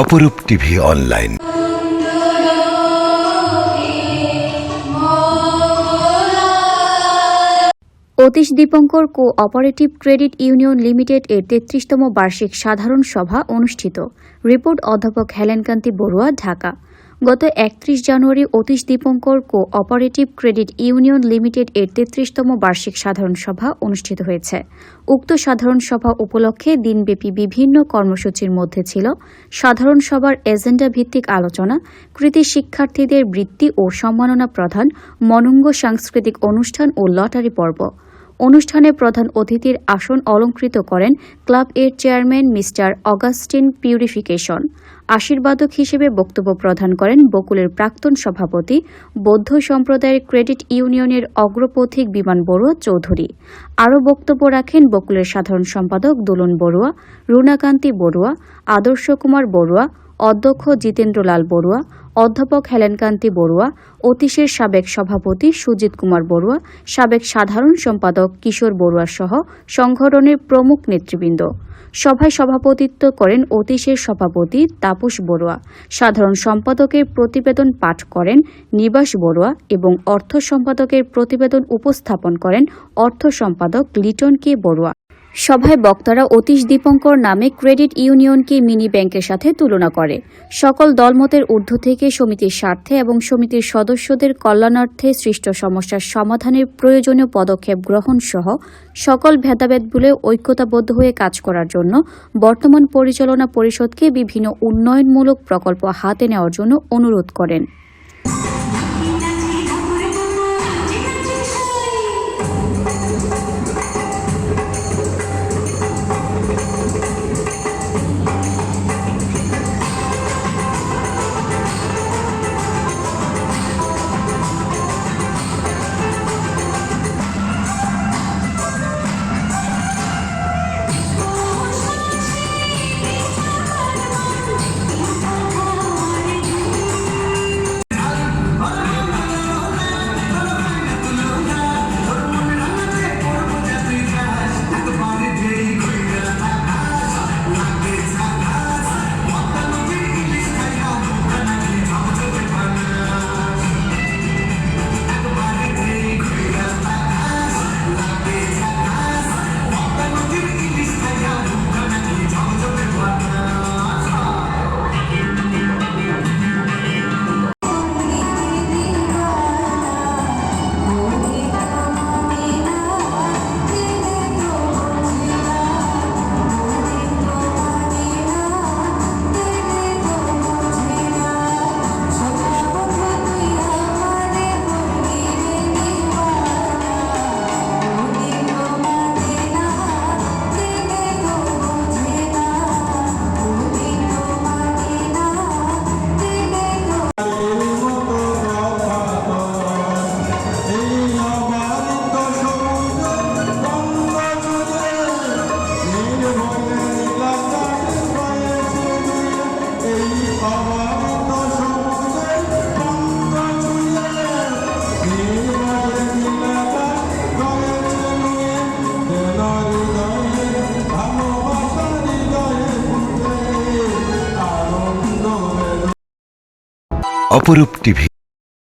অপরূপ TV online. Atish Dipankar cooperative credit union limited এর তেত্রিশতম বার্ষিক সাধারণ সভা অনুষ্ঠিত। রিপোর্ট অধ্যাপক হেলেনকান্তি বড়ুয়া, ঢাকা। গত একত্রিশ জানুয়ারি Atish Dipankar cooperative credit union limited এর তেত্রিশতম বার্ষিক সাধারণ সভা অনুষ্ঠিত হয়েছে। উক্ত সাধারণ সভা উপলক্ষে দিনব্যাপী বিভিন্ন কর্মসূচির মধ্যে ছিল সাধারণ সভার এজেন্ডা ভিত্তিক আলোচনা, কৃতি শিক্ষার্থীদের বৃত্তি ও সম্মাননা প্রধান, মনঙ্গ সাংস্কৃতিক অনুষ্ঠান ও লটারি পর্ব। অনুষ্ঠানে প্রধান অতিথির আসন অলঙ্কৃত করেন ক্লাব এর চেয়ারম্যান মিস্টার অগাস্টিন পিউরিফিকেশন। আশীর্বাদক হিসেবে বক্তব্য প্রদান করেন বকুলের প্রাক্তন সভাপতি, বৌদ্ধ সম্প্রদায়ের ক্রেডিট ইউনিয়নের অগ্রপথিক বিমান বড়ুয়া চৌধুরী। আরও বক্তব্য রাখেন বকুলের সাধারণ সম্পাদক দোলন বড়ুয়া, রুনাকান্তি বড়ুয়া, আদর্শ কুমার বড়ুয়া অধ্যক্ষ জিতেন্দ্রলাল বড়ুয়া, অধ্যাপক হেলেনকান্তি বড়ুয়া, অতীশের সাবেক সভাপতি সুজিত কুমার বড়ুয়া, সাবেক সাধারণ সম্পাদক কিশোর বড়ুয়া সহ সংগঠনের প্রমুখ নেতৃবৃন্দ। সভায় সভাপতিত্ব করেন অতীশের সভাপতি তাপস বড়ুয়া। সাধারণ সম্পাদকের প্রতিবেদন পাঠ করেন নিবাস বড়ুয়া এবং অর্থ সম্পাদকের প্রতিবেদন উপস্থাপন করেন অর্থ সম্পাদক লিটন কে বড়ুয়া। সভায় বক্তারা অতীশ দীপঙ্কর নামে ক্রেডিট ইউনিয়নকে মিনি ব্যাংকের সাথে তুলনা করে। সকল দলমতের ঊর্ধ্ব থেকে সমিতির স্বার্থে এবং সমিতির সদস্যদের কল্যাণার্থে সৃষ্ট সমস্যার সমাধানের প্রয়োজনীয় পদক্ষেপ গ্রহণ সহ সকল ভেদাভেদ ভুলে ঐক্যতাবদ্ধ হয়ে কাজ করার জন্য বর্তমান পরিচালনা পরিষদকে বিভিন্ন উন্নয়নমূলক প্রকল্প হাতে নেওয়ার জন্য অনুরোধ করেন। অপরূপ টিভি